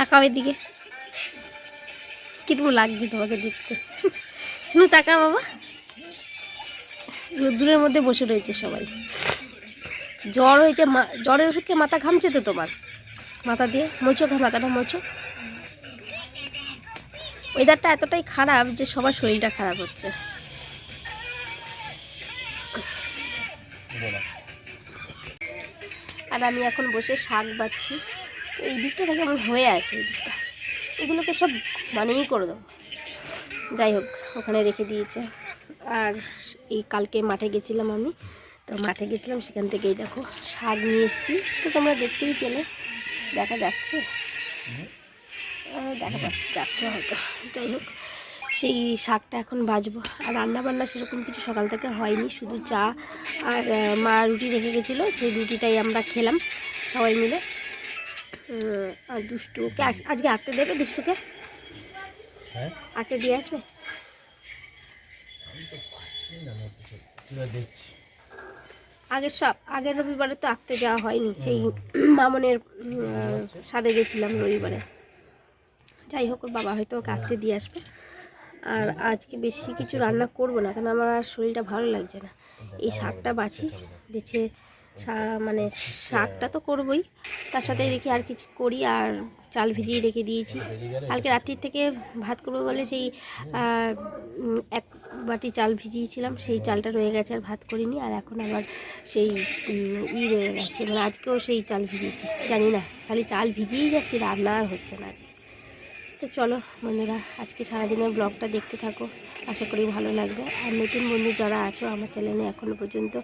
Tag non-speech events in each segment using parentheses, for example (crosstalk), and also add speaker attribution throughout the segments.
Speaker 1: তাকাও এদিকে। কীরকম লাগছে তোমাকে দেখতে? শুনু তাকা বাবা। রোদ্দুরের মধ্যে বসে রয়েছে সবাই। জ্বর হয়েছে জ্বরের ওষুধকে মাথা ঘামছে তো তোমার? মাথা দিয়ে? মোচো মাথাটা মোচো ওয়েদারটা এতটাই খারাপ যে সবার শরীরটা খারাপ হচ্ছে। আর আমি এখন বসে শাক বাচ্ছি। এই দিকটা আমার হয়ে আছে, এই দিকটা। এগুলোকে সব বানিয়েই করে দেবো যাই হোক, ওখানে রেখে দিয়েছে। আর এই কালকে মাঠে গেছিলাম আমি। তো মাঠে গেছিলাম, সেখান থেকেই দেখো শাক নিয়ে এসেছি। তো তোমরা দেখতেই পেলে, দেখা যাচ্ছে। দেখা যাচ্ছে হয়তো। যাই হোক, সেই শাকটা এখন বাজবো আর রান্না বান্না সেরকম কিছু সকাল থেকে হয়নি, শুধু চা আর মা রুটি রেখে গেছিল, সেই রুটিটাই আমরা খেলাম সবাই মিলে। আর দুষ্টুকে আজ- আজকে আঁকতে দেবে দুষ্টুকে?
Speaker 2: হ্যাঁ?
Speaker 1: আঁকে দিয়ে আসবে? আগের সব আগের রবিবারে তো আঁকতে যাওয়া হয়নি সেই মামনের সাথে গেছিলাম রবিবারে। যাই হোক ওর বাবা হয়তো ওকে আঁকতে দিয়ে আসবে। আর আজকে বেশি কিছু রান্না করব না কারণ আমার আর শরীরটা ভালো লাগছে না। এই শাকটা বাছি বেছে মানে শাকটা তো করবই। তার সাথে দেখি আর কিছু করি আর চাল ভিজিয়ে রেখে দিয়েছি। কালকে রাত্রির থেকে ভাত করব বলে সেই এক বাটি চাল ভিজিয়েছিলাম। সেই চালটা রয়ে গেছে আর ভাত করিনি। আর এখন আবার সেই ই রয়ে গেছে। মানে আজকেও সেই চাল ভিজিয়েছি। জানি না খালি চাল ভিজিয়েই যাচ্ছি রান্না আর হচ্ছে না আর কি। তো চলো বন্ধুরা আজকে সারাদিনের ব্লগটা দেখতে থাকো। আশা করি ভালো লাগবে। আর নতুন বন্ধু যারা আছো আমার চ্যানেলে এখনও পর্যন্ত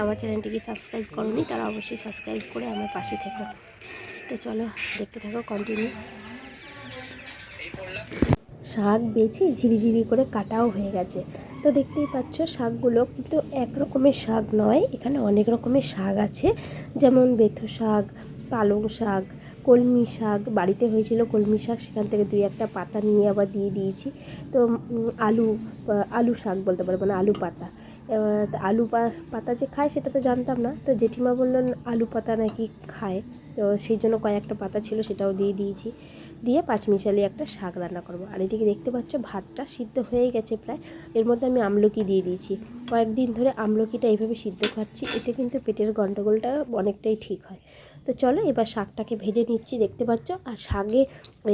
Speaker 1: আমার চ্যানেলটিকে সাবস্ক্রাইব করনি, তারা অবশ্যই সাবস্ক্রাইব করে আমার পাশে থেকো। তো চলো দেখতে থাকো কন্টিনিউ শাক বেছে ঝিরিঝিরি করে কাটাও হয়ে গেছে। তো দেখতেই পাচ্ছ, শাকগুলো কিন্তু এক রকমের শাক নয়, এখানে অনেক রকমের শাক আছে। যেমন বেথো শাক পালং শাক, কলমি শাক, বাড়িতে হয়েছিল কলমি শাক, সেখান থেকে দুই একটা পাতা নিয়ে আবার দিয়ে দিয়েছি। তো আলু আলু শাক বলতে পারব না, আলু পাতা। আলু পাতা যে খায় সেটা তো জানতাম না। তো জেঠিমা বললেন, আলু পাতা নাকি খায়? তো সেই জন্য কয়েকটা পাতা ছিল, সেটাও দিয়ে দিয়েছি। দিয়ে পাঁচমিশালি একটা শাক রান্না করব। আর এদিকে দেখতে পাচ্ছ, ভাতটা সিদ্ধ হয়ে গেছে প্রায়। এর মধ্যে আমি আমলকি দিয়ে দিয়েছি। কয়েকদিন ধরে আমলকিটা এইভাবে সিদ্ধ খাচ্ছি, এতে কিন্তু পেটের গন্ডগোলটা অনেকটাই ঠিক হয়। তো চলো এবার শাকটাকে ভেজে নিচ্ছি, দেখতে পাচ্ছ? আর শাকে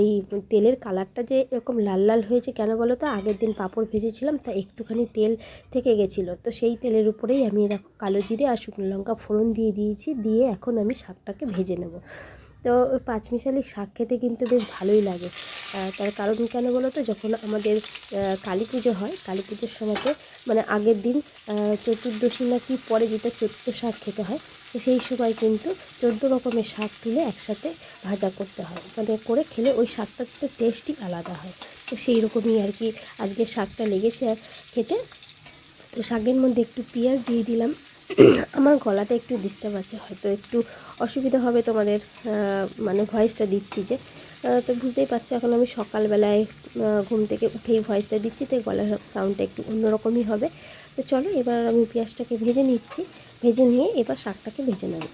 Speaker 1: এই তেলের কালারটা যে এরকম লাল লাল হয়েছে কেন বলো তো? আগের দিন পাঁপড় ভেজেছিলাম, তা একটুখানি তেল থেকে গেছিল। তো সেই তেলের উপরেই আমি দেখো কালো জিরে আর শুকনো লঙ্কা ফোড়ন দিয়ে দিয়েছি, দিয়ে এখন আমি শাকটাকে ভেজে নেব। তো পাঁচমিশালি শাক খেতে কিন্তু বেশ ভালোই লাগে। তার কারণ কেন বলো তো? যখন আমাদের কালী পুজো হয়, কালী পুজোর সময়তে মানে আগের দিন চতুর্দশী না কি পরে যেটা চোদ্দ শাক খেতে হয় সেই সময় কিন্তু চোদ্দ রকমের শাক তুলে একসাথে ভাজা করতে হয়। মানে করে খেলে ওই শাকটার তো টেস্টই আলাদা হয়। তো সেই রকমই আর কি আজকে শাকটা লেগেছে আর খেতে। তো শাকের মধ্যে একটু পেঁয়াজ দিয়ে দিলাম। (coughs) আমার গলাটা একটু ডিস্টার্ব আছে হয়তো একটু অসুবিধা হবে তোমাদের মানে ভয়েসটা দিচ্ছি যে। তো বুঝতেই পারছ এখন আমি সকালবেলায় ঘুম থেকে উঠেই ভয়েসটা দিচ্ছি তো গলার সাউন্ডটা একটু অন্যরকমই হবে। তো চলো এবার আমি পেঁয়াজটাকে ভেজে নিচ্ছি। ভেজে নিয়ে এবার শাকটাকে ভেজে নেব।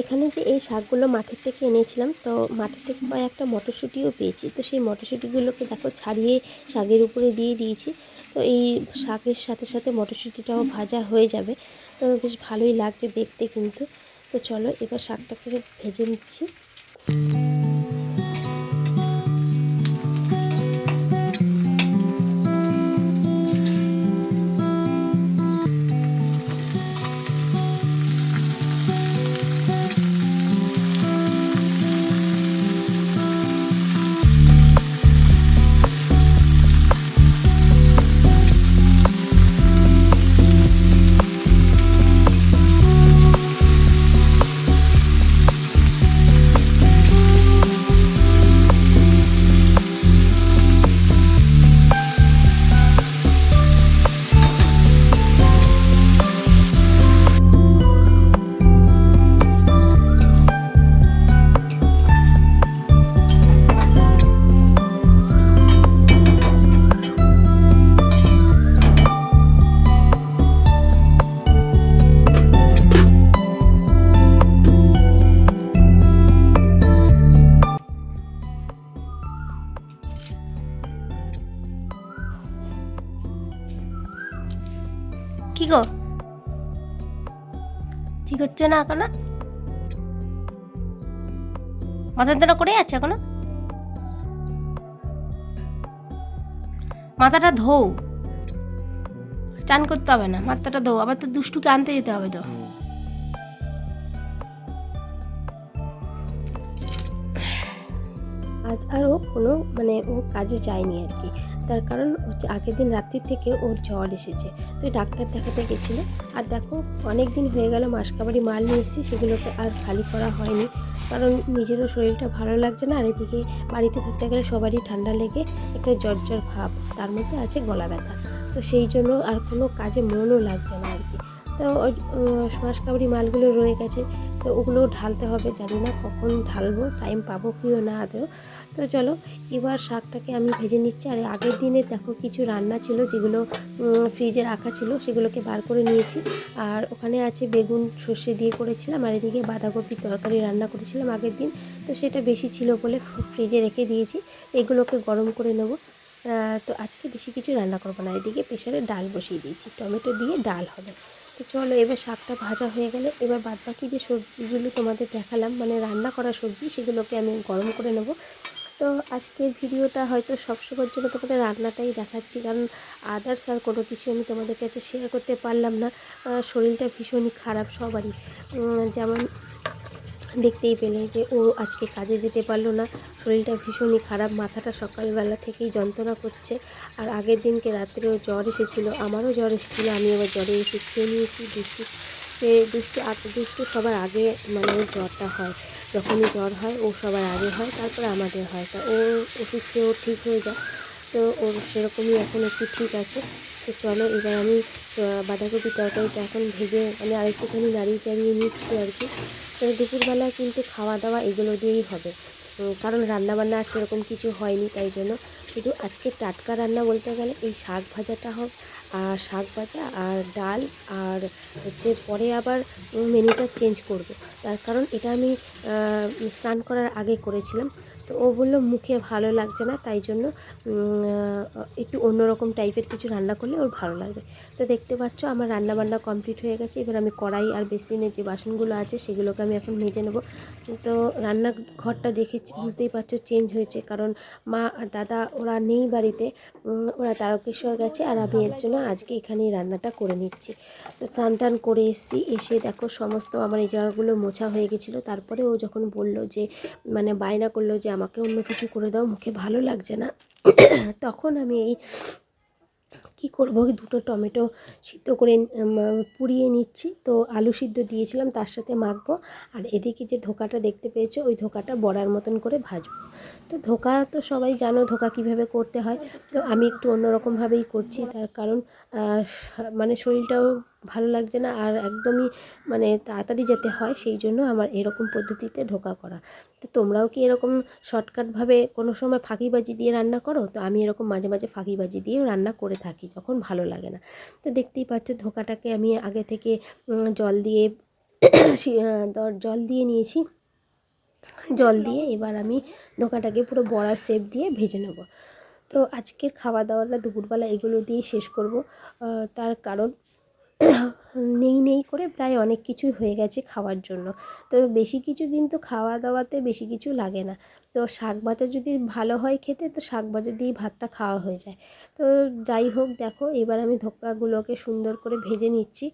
Speaker 1: এখানে যে এই শাকগুলো মাঠের থেকে এনেছিলাম, তো মাঠের থেকে একটা মটরশুঁটিও পেয়েছি। তো সেই মটরশুঁটিগুলোকে দেখো ছাড়িয়ে শাকের উপরে দিয়ে দিয়েছি। তো এই শাকের সাথে সাথে মটরশুঁটিটাও ভাজা হয়ে যাবে। তো বেশ ভালোই লাগছে দেখতে কিন্তু। তো চলো এবার শাকটাকে ভেজে নিচ্ছি। ঠিক হচ্ছে না এখনও? মাথা ধরা করে আছে এখনও? মাথাটা ধোও। চান করতে হবে না মাথাটা ধোও। আবার তো দুষ্টুকে আনতে যেতে হবে তো। আজ আর ও কোনো মানে ও কাজে যায়নি আর কি। তার কারণ হচ্ছে আগের দিন রাত্রির থেকে ওর জ্বর এসেছে। তো ডাক্তার দেখাতে গেছিল। আর দেখো অনেক দিন হয়ে গেল মাসকাবারি মাল নিয়ে এসেছি, সেগুলোকে আর খালি করা হয়নি। কারণ নিজেরও শরীরটা ভালো লাগছে না, আর এদিকে বাড়িতে থাকতে গেলে সবারই ঠান্ডা লেগে একটা জ্বর জ্বর ভাব, তার মধ্যে আছে গলা ব্যথা। তো সেই জন্য আর কোনো কাজে মনও লাগছে না আর কি। তো ওই মাসকাবারি মালগুলো রয়ে গেছে। তো ওগুলো ঢালতে হবে, জানি না কখন ঢালবো টাইম পাবো কিও না আদৌ। তো চলো, এবার শাকটাকে আমি ভেজে নিচ্ছি। আর আগের দিনে দেখো কিছু রান্না ছিল যেগুলো ফ্রিজে রাখা ছিল, সেগুলোকে বার করে নিয়েছি। আর ওখানে আছে বেগুন সর্ষে দিয়ে করেছিলাম, আর এদিকে বাঁধাকপির তরকারি রান্না করেছিলাম আগের দিন। তো সেটা বেশি ছিল বলে ফ্রিজে রেখে দিয়েছি। এগুলোকে গরম করে নেব। তো আজকে বেশি কিছু রান্না করব না, এদিকে প্রেশারে ডাল বসিয়ে দিয়েছি। টমেটো দিয়ে ডাল হবে। তো চলো এবার শাকটা ভাজা হয়ে গেলে এবার বাদ বাকি যে সবজিগুলো তোমাদের দেখালাম মানে রান্না করা সবজি, সেগুলোকে আমি গরম করে নেব। তো আজকের ভিডিওটা হয়তো সবসময়ের জন্য তোমাদের রান্নাটাই দেখাচ্ছি, কারণ আদার্স আর কোনো কিছু আমি তোমাদের কাছে শেয়ার করতে পারলাম না। শরীরটা ভীষণই খারাপ সবারই। যেমন দেখতেই পেলে যে, ও আজকে কাজে যেতে পারল না। শরীরটা ভীষণই খারাপ, মাথাটা সকালবেলা থেকেই যন্ত্রণা করছে। আর আগের দিনকে রাত্রেও জ্বর এসেছিল, আমারও জ্বর এসেছিল, আমি আবার জ্বরে ওষুধ খেয়ে নিয়েছি। দুষ্টু দুষ্টু দুষ্টু সবার আগে মানে ওর জ্বরটা হয়। যখনই জ্বর হয়, ও সবার আগে হয়, তারপরে আমাদের হয়। তা ও ওষুধ খেয়ে ও ঠিক হয়ে যায়। তো ওর সেরকমই এখন একটু ঠিক আছে। তো চলো, এবার আমি বাঁধাকপি তরকারিটা এখন ভেজে মানে আরেকটুখানি নাড়িয়ে চাড়িয়ে নিচ্ছি আর কি। দুপুরবেলা কিন্তু খাওয়া দাওয়া এগুলো দিয়েই হবে। কারণ রান্নাবান্না আর সেরকম কিছু হয়নি তাই জন্য। শুধু আজকে টাটকা রান্না বলতে গেলে এই শাক ভাজাটা হোক, আর শাক ভাজা, আর ডাল, আর হচ্ছে পরে আবার মেনুটা চেঞ্জ করব। তার কারণ এটা আমি স্নান করার আগে করেছিলাম। তো ও বলল, মুখে ভালো লাগছে না, তাই জন্য একটু অন্যরকম টাইপের কিছু রান্না করলে ওর ভালো লাগবে। তো দেখতে পাচ্ছ, আমার রান্না বান্না কমপ্লিট হয়ে গেছে। এবার আমি কড়াই আর বেসিনের যে বাসনগুলো আছে, সেগুলোকে আমি এখন মেজে নেব। তো রান্নাঘরটা দেখে বুঝতেই পারছ চেঞ্জ হয়েছে। কারণ মা আর দাদা, ওরা নেই বাড়িতে ওরা তারকেশ্বর গেছে আর আমি এর জন্য আজকে এখানেই রান্নাটা করে নিচ্ছি। তো স্নান টান করে এসেছি, এসে দেখো সমস্ত আমার এই জায়গাগুলো মোছা হয়ে গেছিল। তারপরে ও যখন বলল যে মানে বায়না করল যে আমাকে অন্য কিছু করে দাও, মুখে ভালো লাগছে না। তখন আমি এই কি করব দুটো টমেটো সিদ্ধ করে পুড়িয়ে নিচ্ছি। তো আলু সিদ্ধ দিয়েছিলাম, তার সাথে মাখবো। আর এদিকে যে ধোকাটা দেখতে পেয়েছ, ওই ধোকাটা বড়ার মতন করে ভাজবো। তো ধোকা তো সবাই জানো, ধোকা কীভাবে করতে হয়। তো আমি একটু অন্যরকমভাবেই করছি, তার কারণ মানে শরীরটাও ভালো লাগছে না আর একদমই মানে তাড়াতাড়ি যেতে হয়, সেই জন্য আমার এরকম পদ্ধতিতে ঢোকা করা। তো তোমরাও কি এরকম শর্টকাটভাবে কোনো সময় ফাঁকিবাজি দিয়ে রান্না করো? তো আমি এরকম মাঝে মাঝে ফাঁকিবাজি দিয়েও রান্না করে থাকি যখন ভালো লাগে না। তো দেখতেই পাচ্ছ ধোকাটাকে আমি আগে থেকে জল দিয়ে (coughs) জল দিয়ে নিয়েছি। জল দিয়ে এবার আমি ধোকাটাকে পুরো বড়ার শেপ দিয়ে ভেজে নেব। তো আজকের খাওয়া দাওয়াটা দুপুরবেলা এগুলো দিয়ে শেষ করব। তার কারণ নেই নেই করে প্রায় অনেক কিছুই হয়ে গেছে খাওয়ার জন্য। তো বেশি কিছু কিন্তু খাওয়া দাওয়াতে বেশি কিছু লাগে না। তো শাক ভাজা যদি ভালো হয় খেতে, তো শাক ভাজা দিয়েই ভাতটা খাওয়া হয়ে যায়। তো যাই হোক, দেখো, এবার আমি ধোকাগুলোকে সুন্দর করে ভেজে নিচ্ছি।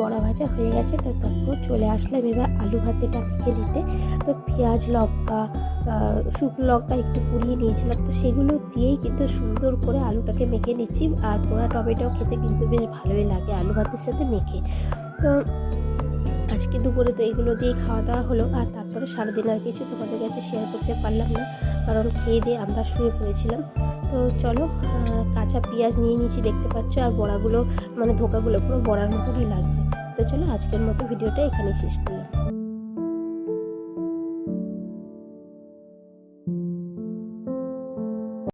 Speaker 1: বড়া ভাজা হয়ে গেছে, তো তারপর চলে আসলাম এবার আলু ভাতেটা মেখে নিতে। তো পেঁয়াজ, লঙ্কা শুকনো লঙ্কা একটু পুড়িয়ে নিয়েছিলাম, তো সেগুলো দিয়েই কিন্তু সুন্দর করে আলুটাকে মেখে নিচ্ছি, আর পোড়া টমেটো খেতে কিন্তু বেশ ভালোই লাগে আলু ভাতের সাথে মেখে। তো আজকে দুপুরে তো এগুলো দিয়ে খাওয়া দাওয়া হলো, আর তারপরে সারাদিন আর কিছু তোমাদের কাছে শেয়ার করতে পারলাম না, কারণ খেয়ে দিয়ে আমরা শুয়ে পড়েছিলাম। তো চলো কাঁচা পেঁয়াজ নিয়ে নিয়েছি, দেখতে পাচ্ছ, আর বড়াগুলো মানে ধোকাগুলো পুরো বড়ার মতনই লাগছে। তো চলো, আজকের মতো ভিডিওটা এখানেই শেষ করলাম